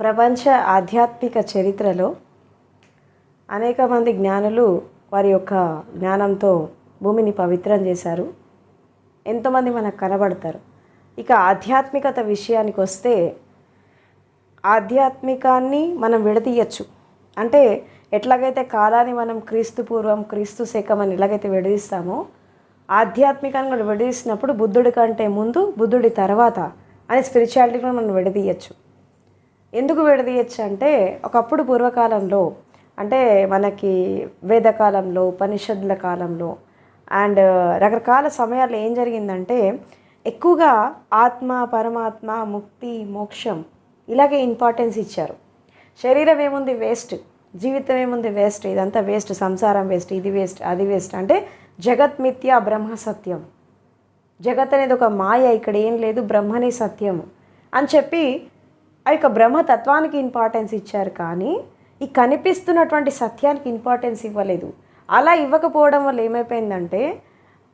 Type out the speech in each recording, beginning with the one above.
ప్రపంచ ఆధ్యాత్మిక చరిత్రలో అనేక మంది జ్ఞానులు వారి యొక్క జ్ఞానంతో భూమిని పవిత్రం చేశారు. ఎంతోమంది మనకు కనబడతారు. ఇక ఆధ్యాత్మికత విషయానికి వస్తే ఆధ్యాత్మికాన్ని మనం విడదీయచ్చు. అంటే ఎట్లాగైతే కాలాన్ని మనం క్రీస్తు పూర్వం క్రీస్తు శకం అని ఎలాగైతే విడదీస్తామో ఆధ్యాత్మికాన్ని కూడా విడదీసినప్పుడు బుద్ధుడి కంటే ముందు బుద్ధుడి తర్వాత అని స్పిరిచువాలిటీ కూడా మనం విడదీయచ్చు. ఎందుకు విడదీయచ్చు అంటే ఒకప్పుడు పూర్వకాలంలో అంటే మనకి వేదకాలంలో ఉపనిషత్తుల కాలంలో అండ్ రకరకాల సమయాల్లో ఏం జరిగిందంటే ఎక్కువగా ఆత్మ పరమాత్మ ముక్తి మోక్షం ఇలాగే ఇంపార్టెన్స్ ఇచ్చారు. శరీరం ఏముంది వేస్ట్ జీవితం ఏముంది వేస్ట్ ఇదంతా వేస్ట్ సంసారం వేస్ట్ ఇది వేస్ట్ అది వేస్ట్ అంటే జగత్ మిథ్య బ్రహ్మ సత్యం. జగత్ అనేది ఒక మాయ ఇక్కడ ఏం లేదు బ్రహ్మనే సత్యము అని చెప్పి ఆ యొక్క బ్రహ్మతత్వానికి ఇంపార్టెన్స్ ఇచ్చారు కానీ ఈ కనిపిస్తున్నటువంటి సత్యానికి ఇంపార్టెన్స్ ఇవ్వలేదు. అలా ఇవ్వకపోవడం వల్ల ఏమైపోయిందంటే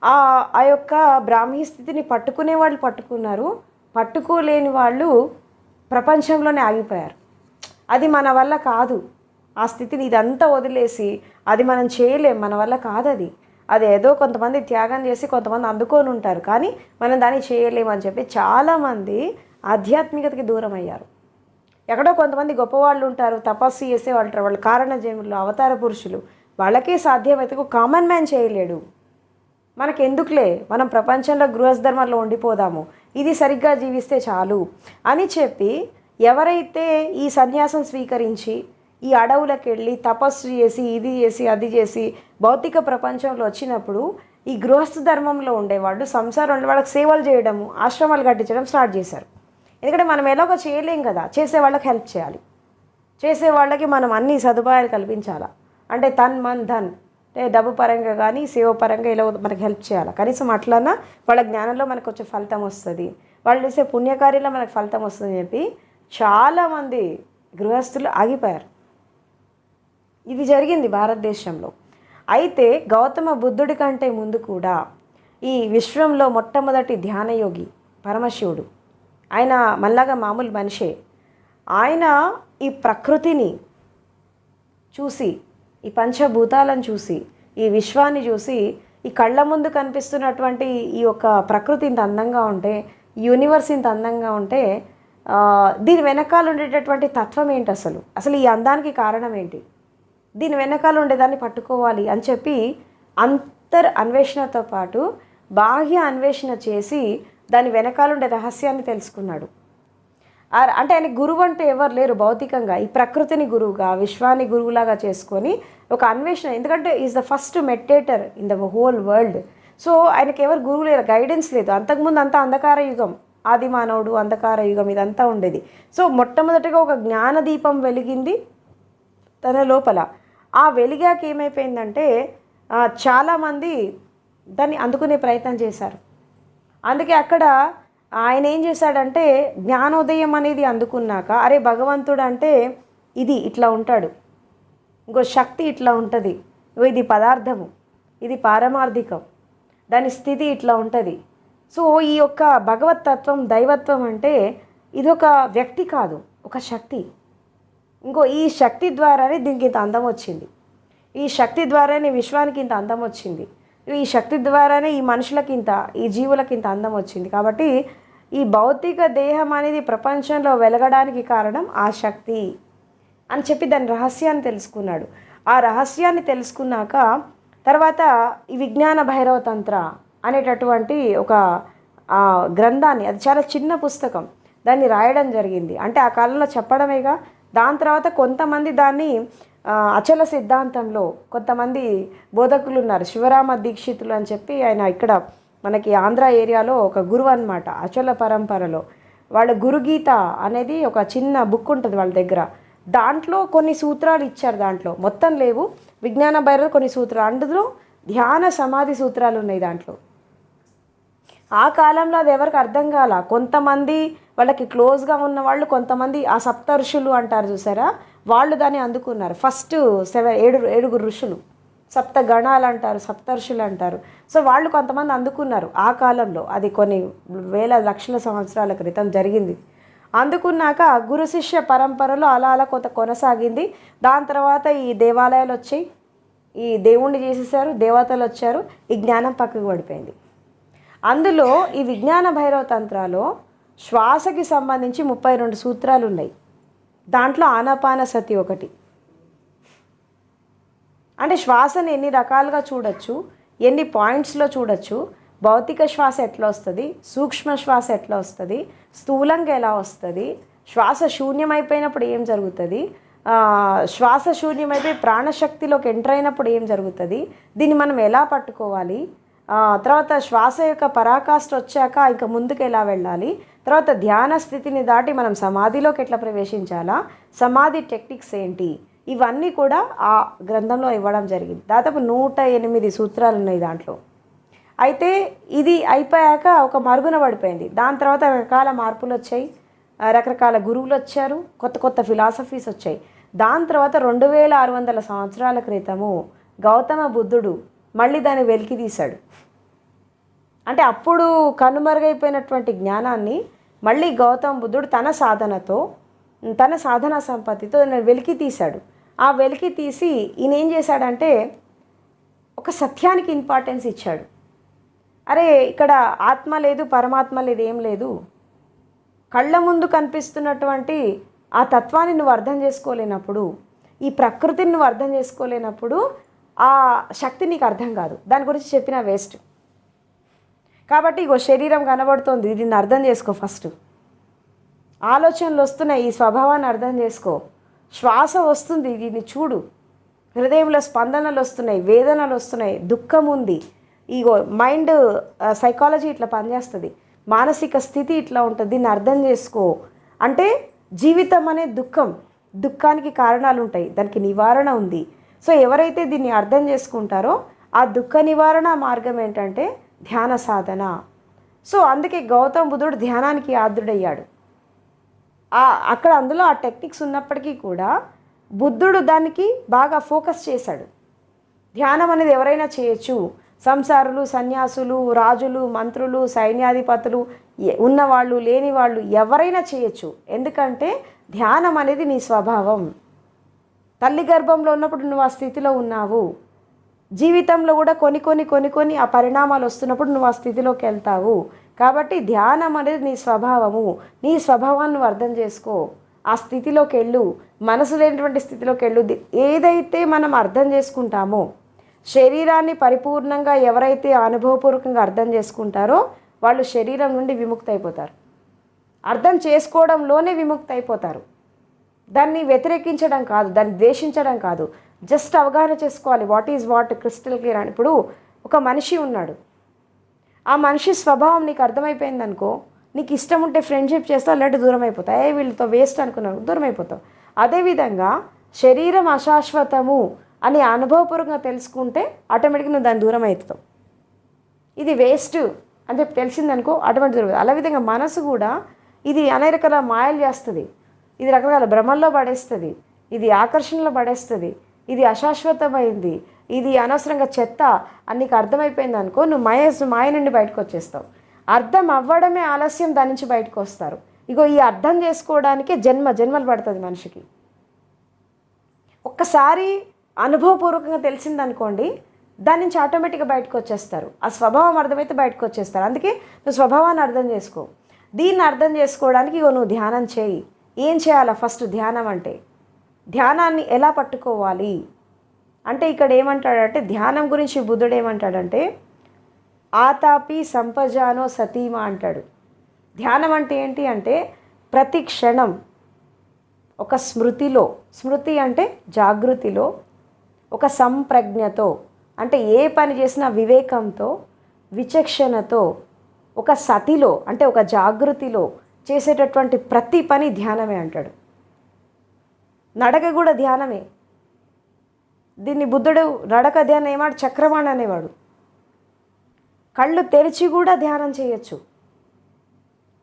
ఆ ఆ యొక్క బ్రాహ్మీ స్థితిని పట్టుకునే వాళ్ళు పట్టుకున్నారు. పట్టుకోలేని వాళ్ళు ప్రపంచంలోనే ఆగిపోయారు. అది మన వల్ల కాదు. ఆ స్థితిని ఇదంతా వదిలేసి అది మనం చేయలేం మన వల్ల కాదు అది అది ఏదో కొంతమంది త్యాగం చేసి కొంతమంది అందుకొని ఉంటారు. కానీ మనం దాన్ని చేయలేమని చెప్పి చాలామంది ఆధ్యాత్మికతకి దూరం అయ్యారు ఎక్కడో కొంతమంది గొప్పవాళ్ళు ఉంటారు తపస్సు చేసే వాళ్ళు ఉంటారు. వాళ్ళు కారణజీవులు అవతార పురుషులు. వాళ్ళకే సాధ్యమైతే అయితే కామన్ మ్యాన్ చేయలేడు. మనకి ఎందుకులే మనం ప్రపంచంలో గృహస్థర్మంలో ఉండిపోదాము. ఇది సరిగ్గా జీవిస్తే చాలు అని చెప్పి ఎవరైతే ఈ సన్యాసం స్వీకరించి ఈ అడవులకు వెళ్ళి తపస్సు చేసి ఇది చేసి అది చేసి భౌతిక ప్రపంచంలో వచ్చినప్పుడు ఈ గృహస్థ ధర్మంలో ఉండేవాళ్ళు సంసారంలో వాళ్ళకి సేవలు చేయడము ఆశ్రమాలు కట్టించడం స్టార్ట్ చేశారు. ఎందుకంటే మనం ఎలాగో చేయలేం కదా. చేసే వాళ్ళకి హెల్ప్ చేయాలి. చేసే వాళ్ళకి మనం అన్ని సదుపాయాలు కల్పించాలా? అంటే తన్ మన్ ధన్. అంటే డబ్బు పరంగా కానీ సేవ పరంగా ఇలా మనకి హెల్ప్ చేయాలి? కనీసం అట్లన్నా వాళ్ళ జ్ఞానంలో మనకు వచ్చే ఫలితం వస్తుంది. వాళ్ళు చేసే పుణ్యకార్యంలో మనకు ఫలితం వస్తుంది చెప్పి చాలామంది గృహస్థులు ఆగిపోయారు. ఇది జరిగింది భారతదేశంలో. అయితే గౌతమ బుద్ధుడి కంటే ముందు కూడా ఈ విశ్వంలో మొట్టమొదటి ధ్యానయోగి పరమశివుడు ఆయన మళ్ళాగా మామూలు మనిషే. ఆయన ఈ ప్రకృతిని చూసి ఈ పంచభూతాలను చూసి ఈ విశ్వాన్ని చూసి ఈ కళ్ళ ముందు కనిపిస్తున్నటువంటి ఈ యొక్క ప్రకృతి ఇంత అందంగా ఉంటే యూనివర్స్ ఇంత అందంగా ఉంటే దీని వెనకాల ఉండేటటువంటి తత్వం ఏంటి అసలు? అసలు ఈ అందానికి కారణం ఏంటి? దీని వెనకాల ఉండేదాన్ని పట్టుకోవాలి అని చెప్పి అంతర్ అన్వేషణతో పాటు బాహ్య అన్వేషణ చేసి దాని వెనకాల ఉండే రహస్యాన్ని తెలుసుకున్నాడు. అంటే ఆయన గురువు అంటూ ఎవరు లేరు భౌతికంగా. ఈ ప్రకృతిని గురువుగా విశ్వాన్ని గురువులాగా చేసుకొని ఒక అన్వేషణ. ఎందుకంటే is the first meditator in the whole world so ఆయనకి ఎవరు గురువు లేరు గైడెన్స్ లేదు. అంతకుముందు అంతా అంధకార యుగం. ఆది మానవుడు అంధకార యుగం ఇదంతా ఉండేది. సో మొట్టమొదటిగా ఒక జ్ఞానదీపం వెలిగింది తన లోపల. ఆ వెలిగాక ఏమైపోయిందంటే చాలామంది దాన్ని అందుకునే ప్రయత్నం చేశారు. అందుకే అక్కడ ఆయన ఏం చేశాడంటే జ్ఞానోదయం అనేది అందుకున్నాక అరే భగవంతుడు అంటే ఇది ఇట్లా ఉంటాడు ఇంకో శక్తి ఇట్లా ఉంటుంది ఇది పదార్థము ఇది పారమార్థికం దాని స్థితి ఇట్లా ఉంటుంది. సో ఈ యొక్క భగవతత్వం దైవత్వం అంటే ఇది ఒక వ్యక్తి కాదు ఒక శక్తి. ఇంకో ఈ శక్తి ద్వారానే దీనికి ఇంత అందం వచ్చింది. ఈ శక్తి ద్వారానే విశ్వానికి ఇంత అందం వచ్చింది. ఈ శక్తి ద్వారానే ఈ మనుషులకి ఇంత ఈ జీవులకింత అందం వచ్చింది. కాబట్టి ఈ భౌతిక దేహం అనేది ప్రపంచంలో వెలగడానికి కారణం ఆ శక్తి అని చెప్పి దాని రహస్యాన్ని తెలుసుకున్నాడు. ఆ రహస్యాన్ని తెలుసుకున్నాక తర్వాత ఈ విజ్ఞాన భైరవ తంత్ర అనేటటువంటి ఒక గ్రంథాన్ని అది చాలా చిన్న పుస్తకం దాన్ని రాయడం జరిగింది. అంటే ఆ కాలంలో చెప్పడమేగా దాని తర్వాత కొంతమంది దాన్ని అచల సిద్ధాంతంలో కొంతమంది బోధకులు ఉన్నారు శివరామ దీక్షితులు అని చెప్పి ఆయన ఇక్కడ మనకి ఆంధ్ర ఏరియాలో ఒక గురువు అనమాట అచల పరంపరలో. వాళ్ళ గురుగీత అనేది ఒక చిన్న బుక్ ఉంటుంది వాళ్ళ దగ్గర. దాంట్లో కొన్ని సూత్రాలు ఇచ్చారు దాంట్లో. మొత్తం లేవు. విజ్ఞాన భైరవ కొన్ని సూత్రాలు. అందులో ధ్యాన సమాధి సూత్రాలు ఉన్నాయి దాంట్లో. ఆ కాలంలో అది ఎవరికి అర్థం కాల? కొంతమంది వాళ్ళకి క్లోజ్గా ఉన్న వాళ్ళు కొంతమంది ఆ సప్తర్షులు అంటారు చూసారా? వాళ్ళు దాన్ని అందుకున్నారు. ఫస్ట్ సెవెన్ ఏడు ఏడుగురు ఋషులు. సప్త గణాలు అంటారు సప్తర్షులు అంటారు. సో వాళ్ళు కొంతమంది అందుకున్నారు ఆ కాలంలో. అది కొన్ని వేల లక్షల సంవత్సరాల క్రితం జరిగింది. అందుకున్నాక గురు శిష్య పరంపరలో అలా అలా కొంత కొనసాగింది. దాని తర్వాత ఈ దేవాలయాలు వచ్చాయి ఈ దేవుణ్ణి చేసేసారు దేవతలు వచ్చారు ఈ జ్ఞానం పక్కకు పడిపోయింది. అందులో ఈ విజ్ఞాన భైరవ తంత్రాలో శ్వాసకి సంబంధించి ముప్పై రెండు సూత్రాలు ఉన్నాయి. దాంట్లో ఆనాపాన సతి ఒకటి. అంటే శ్వాసని ఎన్ని రకాలుగా చూడొచ్చు ఎన్ని పాయింట్స్లో చూడొచ్చు భౌతిక శ్వాస ఎట్లా వస్తుంది సూక్ష్మ శ్వాస ఎట్లా వస్తుంది స్థూలంగా ఎలా వస్తుంది శ్వాస శూన్యమైపోయినప్పుడు ఏం జరుగుతుంది శ్వాస శూన్యమైపోయి ప్రాణశక్తిలోకి ఎంటర్ అయినప్పుడు ఏం జరుగుతుంది దీన్ని మనం ఎలా పట్టుకోవాలి తర్వాత శ్వాస యొక్క పరాకాష్ఠ వచ్చాక ఇంకా ముందుకు ఎలా వెళ్ళాలి? తర్వాత ధ్యాన స్థితిని దాటి మనం సమాధిలోకి ఎట్లా ప్రవేశించాలా? సమాధి టెక్నిక్స్ ఏంటి? ఇవన్నీ కూడా ఆ గ్రంథంలో ఇవ్వడం జరిగింది. దాదాపు నూట ఎనిమిది సూత్రాలు ఉన్నాయి దాంట్లో. అయితే ఇది అయిపోయాక ఒక మరుగున పడిపోయింది. దాని తర్వాత రకరకాల మార్పులు వచ్చాయి. రకరకాల గురువులు వచ్చారు. కొత్త కొత్త ఫిలాసఫీస్ వచ్చాయి. దాని తర్వాత రెండు వేల ఆరు వందల సంవత్సరాల క్రితము గౌతమ బుద్ధుడు మళ్ళీ దాన్ని వెలికి తీశాడు. అంటే అప్పుడు కనుమరుగైపోయినటువంటి జ్ఞానాన్ని మళ్ళీ గౌతమ బుద్ధుడు తన సాధనతో తన సాధన సంపత్తితో వెలికి తీశాడు. ఆ వెలికి తీసి ఈయన ఏం చేశాడంటే ఒక సత్యానికి ఇంపార్టెన్స్ ఇచ్చాడు. అరే ఇక్కడ ఆత్మ లేదు పరమాత్మ లేదు ఏం లేదు. కళ్ళ ముందు కనిపిస్తున్నటువంటి ఆ తత్వాన్ని నువ్వు అర్థం చేసుకోలేనప్పుడు ఈ ప్రకృతిని నువ్వు అర్థం చేసుకోలేనప్పుడు ఆ శక్తి నీకు అర్థం కాదు. దాని గురించి చెప్పిన వేస్ట్. కాబట్టి ఇగో శరీరం కనబడుతోంది. దీన్ని అర్థం చేసుకో ఫస్ట్. ఆలోచనలు వస్తున్నాయి. ఈ స్వభావాన్ని అర్థం చేసుకో. శ్వాస వస్తుంది. దీన్ని చూడు. హృదయంలో స్పందనలు వస్తున్నాయి. వేదనలు వస్తున్నాయి. దుఃఖం ఉంది. ఇగో మైండ్ సైకాలజీ ఇట్లా పనిచేస్తుంది. మానసిక స్థితి ఇట్లా ఉంటుంది. దీన్ని అర్థం చేసుకో. అంటే జీవితం అనే దుఃఖం. దుఃఖానికి కారణాలు ఉంటాయి. దానికి నివారణ ఉంది. సో ఎవరైతే దీన్ని అర్థం చేసుకుంటారో ఆ దుఃఖ నివారణ మార్గం ఏంటంటే ధ్యాన సాధన. సో అందుకే గౌతమ్ బుద్ధుడు ధ్యానానికి ఆద్రుడయ్యాడు అక్కడ అందులో ఆ టెక్నిక్స్ ఉన్నప్పటికీ కూడా బుద్ధుడు దానికి బాగా ఫోకస్ చేశాడు. ధ్యానం అనేది ఎవరైనా చేయొచ్చు. సంసారులు సన్యాసులు రాజులు మంత్రులు సైన్యాధిపతులు ఉన్నవాళ్ళు లేని వాళ్ళు ఎవరైనా చేయొచ్చు. ఎందుకంటే ధ్యానం అనేది నీ స్వభావం. తల్లి గర్భంలో ఉన్నప్పుడు నువ్వు ఆ స్థితిలో ఉన్నావు. జీవితంలో కూడా కొన్ని కొన్ని కొన్ని కొన్ని ఆ పరిణామాలు వస్తున్నప్పుడు నువ్వు ఆ స్థితిలోకి వెళ్తావు. కాబట్టి ధ్యానం అనేది నీ స్వభావము. నీ స్వభావాన్ని నువ్వు అర్థం చేసుకో. ఆ స్థితిలోకి వెళ్ళు. మనసు లేనటువంటి స్థితిలోకి వెళ్ళు. ఏదైతే మనం అర్థం చేసుకుంటామో శరీరాన్ని పరిపూర్ణంగా ఎవరైతే అనుభవపూర్వకంగా అర్థం చేసుకుంటారో వాళ్ళు శరీరం నుండి విముక్తి అయిపోతారు అర్థం చేసుకోవడంలోనే విముక్తి అయిపోతారు దాన్ని వ్యతిరేకించడం కాదు దాన్ని ద్వేషించడం కాదు. జస్ట్ అవగాహన చేసుకోవాలి. What is what crystal clear అని. ఇప్పుడు ఒక మనిషి ఉన్నాడు. ఆ మనిషి స్వభావం నీకు అర్థమైపోయింది అనుకో నీకు ఇష్టం ఉంటే ఫ్రెండ్షిప్ చేస్తావు లేదంటే దూరం అయిపోతావు ఏ వీళ్ళతో వేస్ట్ అనుకున్నావు దూరం అయిపోతావు. అదేవిధంగా శరీరం అశాశ్వతము అని అనుభవపూర్వకంగా తెలుసుకుంటే ఆటోమేటిక్గా నువ్వు దాని దూరం అవుతావు. ఇది వేస్ట్ అని చెప్పి తెలిసిందనుకో అటువంటి దూరం అలా విధంగా మనసు కూడా ఇది అనేక రకాల మాయలు చేస్తుంది. ఇది రకరకాల భ్రమల్లో పడేస్తుంది. ఇది ఆకర్షణలో పడేస్తుంది. ఇది అశాశ్వతమైంది. ఇది అనవసరంగా చెత్త అని నీకు అర్థమైపోయింది అనుకో నువ్వు మాయ మాయ నుండి బయటకు వచ్చేస్తావు. అర్థం అవ్వడమే ఆలస్యం దాని నుంచి బయటకు వస్తారు. ఇగో ఈ అర్థం చేసుకోవడానికే జన్మ జన్మలు పడుతుంది మనిషికి. ఒక్కసారి అనుభవపూర్వకంగా తెలిసిందనుకోండి దాని నుంచి ఆటోమేటిక్గా బయటకు వచ్చేస్తారు. ఆ స్వభావం అర్థమైతే బయటకు వచ్చేస్తారు. అందుకే నువ్వు స్వభావాన్ని అర్థం చేసుకో. దీన్ని అర్థం చేసుకోవడానికి ఇగో నువ్వు ధ్యానం చేయి. ఏం చేయాలా ఫస్ట్ ధ్యానం అంటే? ధ్యానాన్ని ఎలా పట్టుకోవాలి? అంటే ఇక్కడ ఏమంటాడంటే ధ్యానం గురించి బుద్ధుడు ఏమంటాడంటే ఆతాపి సంపజానో సతీమ అంటాడు. ధ్యానం అంటే ఏంటి అంటే ప్రతి క్షణం ఒక స్మృతిలో స్మృతి అంటే జాగృతిలో ఒక సంప్రజ్ఞతో అంటే ఏ పని చేసినా వివేకంతో విచక్షణతో ఒక సతిలో అంటే ఒక జాగృతిలో చేసేటటువంటి ప్రతి పని ధ్యానమే అంటాడు. నడక కూడా ధ్యానమే. దీన్ని బుద్ధుడు నడక ధ్యానం ఏమాడు? చక్రవాణి అనేవాడు. కళ్ళు తెరిచి కూడా ధ్యానం చేయొచ్చు.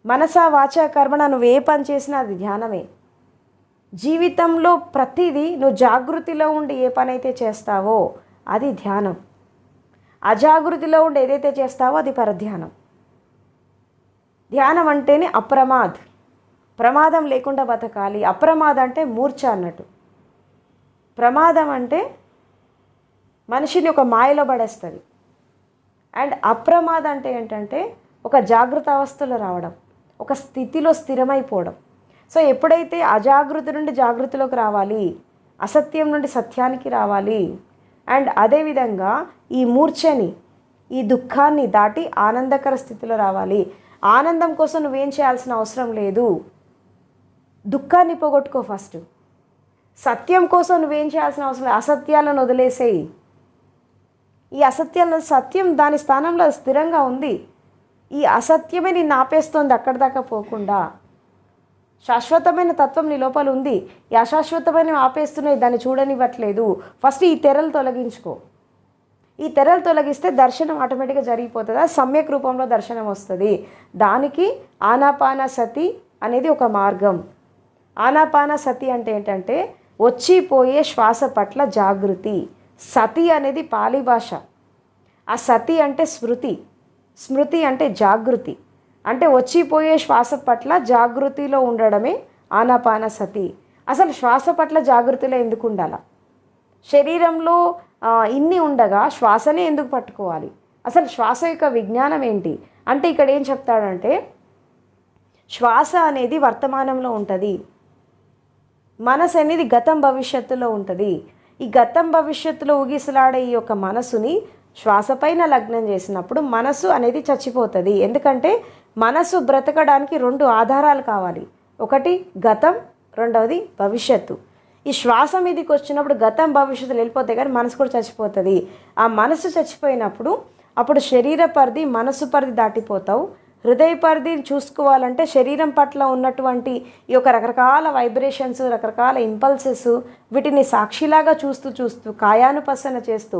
మనసా వాచ కర్మణ నువ్వు ఏ పని చేసినా అది ధ్యానమే. జీవితంలో ప్రతిదీ నువ్వు జాగృతిలో ఉండి ఏ పని అయితే చేస్తావో అది ధ్యానం. అజాగృతిలో ఉండి ఏదైతే చేస్తావో అది పరధ్యానం. ధ్యానం అంటేనే అప్రమాద్. ప్రమాదం లేకుండా బతకాలి. అప్రమాదం అంటే మూర్ఛ అన్నట్టు. ప్రమాదం అంటే మనిషిని ఒక మాయలో పడేస్తుంది. అండ్ అప్రమాదం అంటే ఏంటంటే ఒక జాగ్రత్త అవస్థలో రావడం ఒక స్థితిలో స్థిరమైపోవడం. సో ఎప్పుడైతే అజాగృతి నుండి జాగృతిలోకి రావాలి అసత్యం నుండి సత్యానికి రావాలి అండ్ అదేవిధంగా ఈ మూర్ఛని ఈ దుఃఖాన్ని దాటి ఆనందకర స్థితిలో రావాలి ఆనందం కోసం నువ్వేం చేయాల్సిన అవసరం లేదు. దుఃఖాన్ని పోగొట్టుకో ఫస్ట్. సత్యం కోసం నువ్వేం చేయాల్సిన అవసరం లేదు. అసత్యాలను వదిలేసేయి. ఈ అసత్యాలను సత్యం దాని స్థానంలో స్థిరంగా ఉంది. ఈ అసత్యమే నిన్ను ఆపేస్తోంది అక్కడి దాకా పోకుండా. శాశ్వతమైన తత్వం నీ లోపల ఉంది. ఈ అశాశ్వతమైన ఆపేస్తున్నాయి దాన్ని చూడనివ్వట్లేదు. ఫస్ట్ ఈ తెరలు తొలగించుకో. ఈ తెరలు తొలగిస్తే దర్శనం ఆటోమేటిక్గా జరిగిపోతుంది? సమ్యక్ రూపంలో దర్శనం వస్తుంది. దానికి ఆనాపాన సతి అనేది ఒక మార్గం. ఆనాపాన సతి అంటే ఏంటంటే వచ్చిపోయే శ్వాస పట్ల జాగృతి. సతి అనేది పాలి భాష. ఆ సతి అంటే స్మృతి. స్మృతి అంటే జాగృతి. అంటే వచ్చిపోయే శ్వాస పట్ల జాగృతిలో ఉండడమే ఆనాపాన సతి. అసలు శ్వాస పట్ల జాగృతిలో ఎందుకు ఉండాల? శరీరంలో ఇన్ని ఉండగా శ్వాసనే ఎందుకు పట్టుకోవాలి? అసలు శ్వాస యొక్క విజ్ఞానం ఏంటి? అంటే ఇక్కడ ఏం చెప్తాడంటే శ్వాస అనేది వర్తమానంలో ఉంటుంది. మనసు అనేది గతం భవిష్యత్తులో ఉంటుంది. ఈ గతం భవిష్యత్తులో ఊగిసలాడే ఈ యొక్క మనసుని శ్వాసపైన లగ్నం చేసినప్పుడు మనసు అనేది చచ్చిపోతుంది. ఎందుకంటే మనసు బ్రతకడానికి రెండు ఆధారాలు కావాలి. ఒకటి గతం రెండవది భవిష్యత్తు. ఈ శ్వాస మీదకి వచ్చినప్పుడు గతం భవిష్యత్తులు వెళ్ళిపోతే కానీ మనసు కూడా చచ్చిపోతుంది. ఆ మనసు చచ్చిపోయినప్పుడు అప్పుడు శరీర పరిధి మనసు పరిధి దాటిపోతావు. హృదయ పరిధిని చూసుకోవాలంటే శరీరం పట్ల ఉన్నటువంటి ఈ యొక్క రకరకాల వైబ్రేషన్స్ రకరకాల ఇంపల్సెస్ వీటిని సాక్షిలాగా చూస్తూ చూస్తూ కాయానుపసన చేస్తూ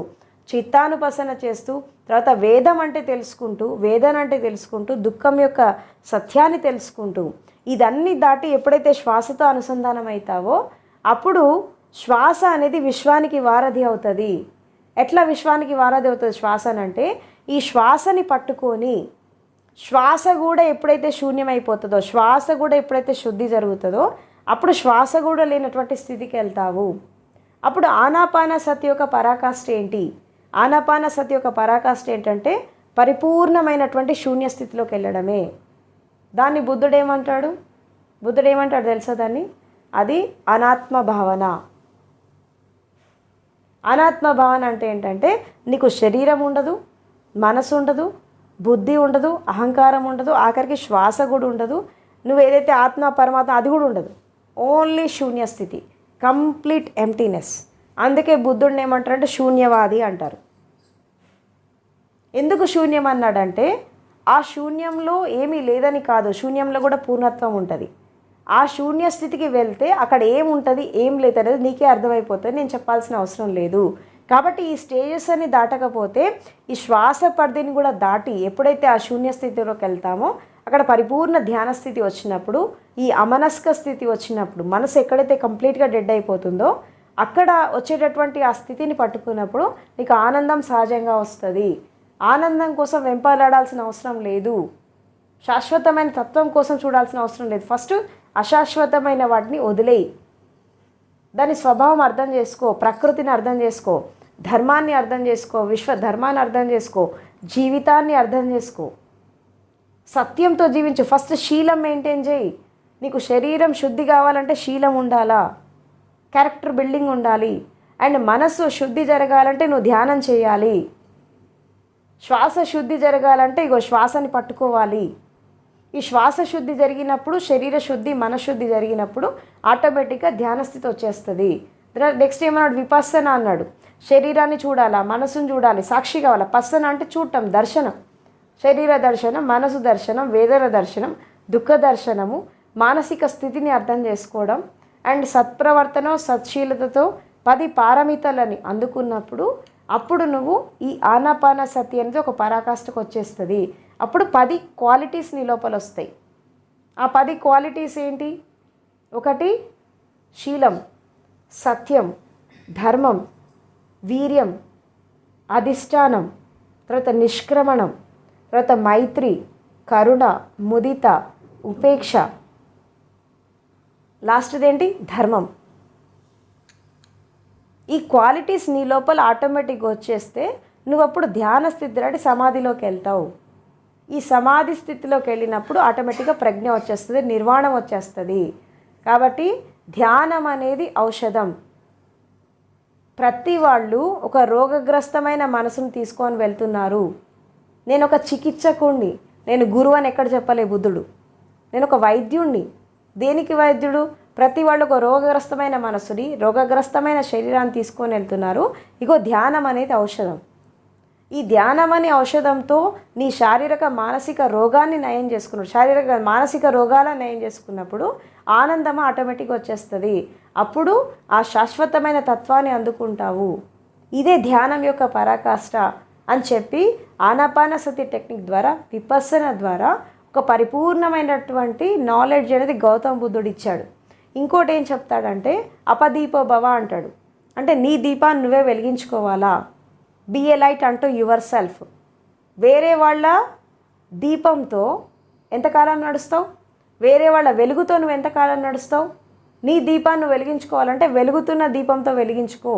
చిత్తానుపసన చేస్తూ తర్వాత వేదం అంటే తెలుసుకుంటూ వేదన అంటే తెలుసుకుంటూ దుఃఖం యొక్క సత్యాన్ని తెలుసుకుంటూ ఇదన్నీ దాటి ఎప్పుడైతే శ్వాసతో అనుసంధానం అవుతావో అప్పుడు శ్వాస అనేది విశ్వానికి వారధి అవుతుంది. ఎట్లా విశ్వానికి వారధి అవుతుంది శ్వాస అంటే ఈ శ్వాసని పట్టుకొని శ్వాస కూడా ఎప్పుడైతే శూన్యమైపోతుందో శ్వాస కూడా ఎప్పుడైతే శుద్ధి జరుగుతుందో అప్పుడు శ్వాస కూడా లేనటువంటి స్థితికి వెళ్తావు. అప్పుడు ఆనాపాన సతి యొక్క పరాకాష్ఠ ఏంటి? ఆనాపాన సతి యొక్క పరాకాష్ఠ ఏంటంటే పరిపూర్ణమైనటువంటి శూన్య స్థితిలోకి వెళ్ళడమే. దాన్ని బుద్ధుడు ఏమంటాడు? బుద్ధుడు ఏమంటాడు తెలుసా దాన్ని? అది అనాత్మ భావన అనాత్మ భావన అంటే ఏంటంటే నీకు శరీరం ఉండదు మనసు ఉండదు బుద్ధి ఉండదు అహంకారం ఉండదు ఆఖరికి శ్వాస కూడా ఉండదు నువ్వు ఏదైతే ఆత్మ పరమాత్మ అది కూడా ఉండదు. ఓన్లీ శూన్య స్థితి కంప్లీట్ ఎంటీనెస్ అందుకే బుద్ధుడిని ఏమంటారు అంటే శూన్యవాది అంటారు. ఎందుకు శూన్యం అన్నాడంటే ఆ శూన్యంలో ఏమీ లేదని కాదు శూన్యంలో కూడా పూర్ణత్వం ఉంటుంది. ఆ శూన్య స్థితికి వెళ్తే అక్కడ ఏముంటుంది ఏం లేదు అనేది నీకే అర్థమైపోతుంది నేను చెప్పాల్సిన అవసరం లేదు. కాబట్టి ఈ స్టేజెస్ అని దాటకపోతే ఈ శ్వాస పరిధిని కూడా దాటి ఎప్పుడైతే ఆ శూన్య స్థితిలోకి వెళ్తామో అక్కడ పరిపూర్ణ ధ్యాన స్థితి వచ్చినప్పుడు ఈ అమనస్క స్థితి వచ్చినప్పుడు మనసు ఎక్కడైతే కంప్లీట్గా డెడ్ అయిపోతుందో అక్కడ వచ్చేటటువంటి ఆ స్థితిని పట్టుకున్నప్పుడు నీకు ఆనందం సహజంగా వస్తుంది. ఆనందం కోసం వెంపలాడాల్సిన అవసరం లేదు. శాశ్వతమైన తత్వం కోసం చూడాల్సిన అవసరం లేదు. ఫస్ట్ అశాశ్వతమైన వాటిని వదిలేయి. దాని స్వభావం అర్థం చేసుకో ప్రకృతిని అర్థం చేసుకో ధర్మాన్ని అర్థం చేసుకో విశ్వ ధర్మాన్ని అర్థం చేసుకో జీవితాన్ని అర్థం చేసుకో. సత్యంతో జీవించు. ఫస్ట్ శీలం మెయింటైన్ చేయి. నీకు శరీరం శుద్ధి కావాలంటే శీలం ఉండాలా? క్యారెక్టర్ బిల్డింగ్ ఉండాలి. అండ్ మనస్సు శుద్ధి జరగాలంటే నువ్వు ధ్యానం చేయాలి. శ్వాస శుద్ధి జరగాలంటే ఇగో శ్వాసని పట్టుకోవాలి. ఈ శ్వాస శుద్ధి జరిగినప్పుడు శరీర శుద్ధి మనశుద్ధి జరిగినప్పుడు ఆటోమేటిక్గా ధ్యానస్థితి వచ్చేస్తుంది. నెక్స్ట్ ఏమన్నాడు? విపස්සన అన్నాడు. శరీరాన్ని చూడాలా? మనసును చూడాలి. సాక్షి కావాలా? పస్సన అంటే చూడటం దర్శనం. శరీర దర్శనం మనసు దర్శనం వేదన దర్శనం దుఃఖ దర్శనము మానసిక స్థితిని అర్థం చేసుకోవడం అండ్ సత్ప్రవర్తన సత్శీలతతో పది పారమితలని అందుకున్నప్పుడు అప్పుడు నువ్వు ఈ ఆనాపాన సతి అనేది ఒక పరాకాష్ఠకు వచ్చేస్తుంది. అప్పుడు పది క్వాలిటీస్ నీ లోపల వస్తాయి. ఆ పది క్వాలిటీస్ ఏంటి? ఒకటి శీలం సత్యం ధర్మం వీర్యం అధిష్టానం తర్వాత నిష్క్రమణం తర్వాత మైత్రి కరుణ ముదిత ఉపేక్ష. లాస్ట్ది ఏంటి ధర్మం. ఈ క్వాలిటీస్ నీ లోపల ఆటోమేటిక్గా వచ్చేస్తే నువ్వు అప్పుడు ధ్యాన స్థితి అంటే సమాధిలోకి వెళ్తావు. ఈ సమాధి స్థితిలోకి వెళ్ళినప్పుడు ఆటోమేటిక్గా ప్రజ్ఞ వచ్చేస్తుంది నిర్వాణం వచ్చేస్తుంది. కాబట్టి ధ్యానం అనేది ఔషధం. ప్రతి వాళ్ళు ఒక రోగగ్రస్తమైన మనసును తీసుకొని వెళ్తున్నారు. నేను ఒక చికిత్సకుణ్ణి నేను గురువు అని ఎక్కడ చెప్పలే బుద్ధుడు. నేను ఒక వైద్యుణ్ణి. దేనికి వైద్యుడు? ప్రతి వాళ్ళు ఒక రోగగ్రస్తమైన మనసుని రోగగ్రస్తమైన శరీరాన్ని తీసుకొని వెళ్తున్నారు. ఇగో ధ్యానం అనేది ఔషధం. ఈ ధ్యానం అనే ఔషధంతో నీ శారీరక మానసిక రోగాన్ని నయం చేసుకున్నాడు శారీరక మానసిక రోగాలను నయం చేసుకున్నప్పుడు ఆనందం ఆటోమేటిక్గా వచ్చేస్తుంది. అప్పుడు ఆ శాశ్వతమైన తత్వాన్ని అందుకుంటావు. ఇదే ధ్యానం యొక్క పరాకాష్ట అని చెప్పి ఆనాపానసతి టెక్నిక్ ద్వారా విపස්සన ద్వారా ఒక పరిపూర్ణమైనటువంటి నాలెడ్జ్ అనేది గౌతమ బుద్ధుడు ఇచ్చాడు. ఇంకోటి ఏం చెప్తాడంటే అపదీపో భవ అంటాడు. అంటే నీ దీపాన్ని నువ్వే వెలిగించుకోవాలా? బీ ఏ లైట్ అంటూ యువర్ సెల్ఫ్ వేరే వాళ్ళ దీపంతో ఎంతకాలం నడుస్తావు? వేరే వాళ్ళ వెలుగుతో నువ్వు ఎంతకాలం నడుస్తావు? నీ దీపాన్ని వెలిగించుకోవాలంటే వెలుగుతున్న దీపంతో వెలిగించుకో.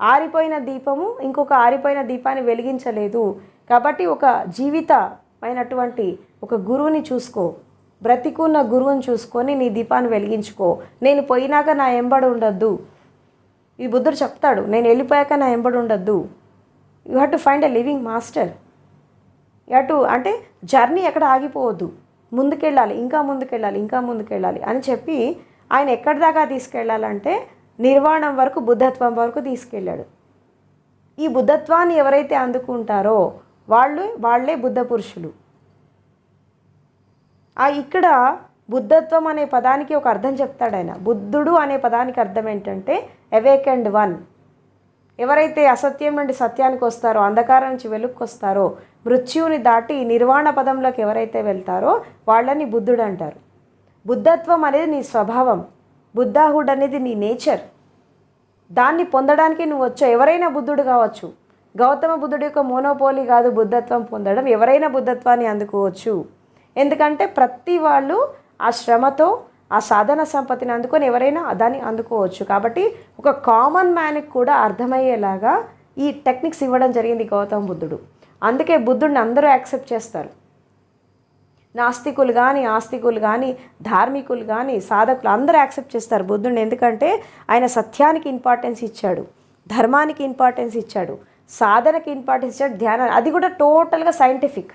ఆరిపోయిన దీపము ఇంకొక ఆరిపోయిన దీపాన్ని వెలిగించలేదు. కాబట్టి ఒక జీవితమైనటువంటి ఒక గురువుని చూసుకో. బ్రతికున్న గురువుని చూసుకొని నీ దీపాన్ని వెలిగించుకో. నేను పోయినాక నా ఎంబడి ఉండొద్దు. ఈ బుద్ధుడు చెప్తాడు నేను వెళ్ళిపోయాక నా ఎంబడి ఉండొద్దు. You have to find a living master. You have to అంటే జర్నీ ఎక్కడ ఆగిపోవద్దు. ముందుకెళ్ళాలి ఇంకా ముందుకెళ్ళాలి ఇంకా ముందుకెళ్ళాలి అని చెప్పి ఆయన ఎక్కడి దాకా తీసుకెళ్ళాలంటే నిర్వాణం వరకు బుద్ధత్వం వరకు తీసుకెళ్ళాడు. ఈ బుద్ధత్వాన్ని ఎవరైతే అందుకుంటారో వాళ్ళు వాళ్ళే బుద్ధ పురుషులు. ఆ ఇక్కడ బుద్ధత్వం అనే పదానికి ఒక అర్థం చెప్తాడు ఆయన. బుద్ధుడు అనే పదానికి అర్థం ఏంటంటే అవేకెండ్ వన్ ఎవరైతే అసత్యం నుండి సత్యానికి వస్తారో అంధకారం నుంచి వెలుక్కొస్తారో మృత్యువుని దాటి నిర్వాణ పదంలోకి ఎవరైతే వెళ్తారో వాళ్ళని బుద్ధుడు అంటారు. బుద్ధత్వం అనేది నీ స్వభావం. బుద్ధాహుడ్ అనేది నీ నేచర్. దాన్ని పొందడానికి నువ్వు వచ్చావు ఎవరైనా బుద్ధుడు కావచ్చు. గౌతమ బుద్ధుడి యొక్క మోనోపోలి కాదు బుద్ధత్వం పొందడం. ఎవరైనా బుద్ధత్వాన్ని అందుకోవచ్చు. ఎందుకంటే ప్రతి వాళ్ళు ఆ శ్రమతో ఆ సాధన సంపత్తిని అందుకొని ఎవరైనా దాన్ని అందుకోవచ్చు. కాబట్టి ఒక కామన్ మ్యాన్కి కూడా అర్థమయ్యేలాగా ఈ టెక్నిక్స్ ఇవ్వడం జరిగింది గౌతమ బుద్ధుడు. అందుకే బుద్ధుడిని అందరూ యాక్సెప్ట్ చేస్తారు. నాస్తికులు కానీ ఆస్తికులు కానీ ధార్మికులు కానీ సాధకులు అందరూ యాక్సెప్ట్ చేస్తారు బుద్ధుడిని. ఎందుకంటే ఆయన సత్యానికి ఇంపార్టెన్స్ ఇచ్చాడు ధర్మానికి ఇంపార్టెన్స్ ఇచ్చాడు సాధనకి ఇంపార్టెన్స్ ఇచ్చాడు ధ్యానం అది కూడా టోటల్గా సైంటిఫిక్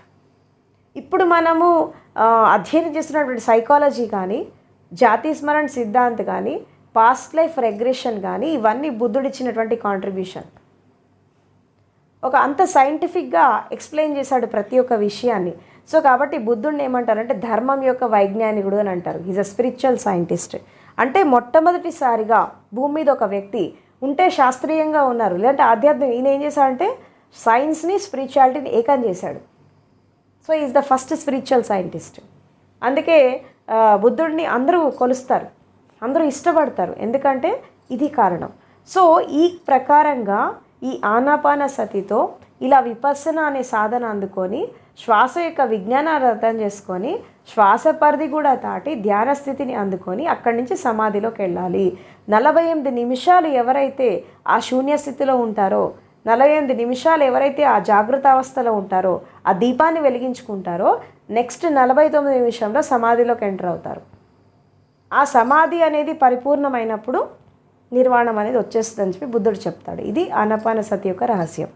ఇప్పుడు మనము అధ్యయనం చేస్తున్నటువంటి సైకాలజీ కానీ జాతి స్మరణ సిద్ధాంత్ కానీ పాస్ట్ లైఫ్ రెగ్రెషన్ కానీ ఇవన్నీ బుద్ధుడిచ్చినటువంటి కాంట్రిబ్యూషన్ ఒక అంత సైంటిఫిక్గా ఎక్స్ప్లెయిన్ చేశాడు ప్రతి ఒక్క విషయాన్ని. సో కాబట్టి బుద్ధుడిని ఏమంటారంటే ధర్మం యొక్క వైజ్ఞానికుడు అని అంటారు. ఈజ్ అ స్పిరిచువల్ సైంటిస్ట్ అంటే మొట్టమొదటిసారిగా భూమి మీద ఒక వ్యక్తి ఉంటే శాస్త్రీయంగా ఉన్నారు. లేదంటే ఆధ్యాత్మిక ఈయన ఏం చేశాడంటే సైన్స్ని స్పిరిచువాలిటీని ఏకం చేశాడు. So is the first spiritual scientist అందుకే బుద్ధుడిని అందరూ కొలుస్తారు అందరూ ఇష్టపడతారు. ఎందుకంటే ఇది కారణం. సో ఈ ప్రకారంగా ఈ ఆనాపాన సతితో ఇలా విపస్సన అనే సాధన అందుకొని శ్వాస యొక్క విజ్ఞానాన్ని అర్థం చేసుకొని శ్వాస పరిధి కూడా దాటి ధ్యాన స్థితిని అందుకొని అక్కడి నుంచి సమాధిలోకి వెళ్ళాలి. నలభై ఎనిమిది నిమిషాలు ఎవరైతే ఆ శూన్య స్థితిలో ఉంటారో నలభై ఎనిమిది నిమిషాలు ఎవరైతే ఆ జాగ్రత్త అవస్థలో ఉంటారో ఆ దీపాన్ని వెలిగించుకుంటారో నెక్స్ట్ నలభై తొమ్మిది నిమిషంలో సమాధిలోకి ఎంటర్ అవుతారు. ఆ సమాధి అనేది పరిపూర్ణమైనప్పుడు నిర్వాణం అనేది వచ్చేస్తుందని చెప్పి బుద్ధుడు చెప్తాడు. ఇది ఆనపాన సతి యొక్క రహస్యం.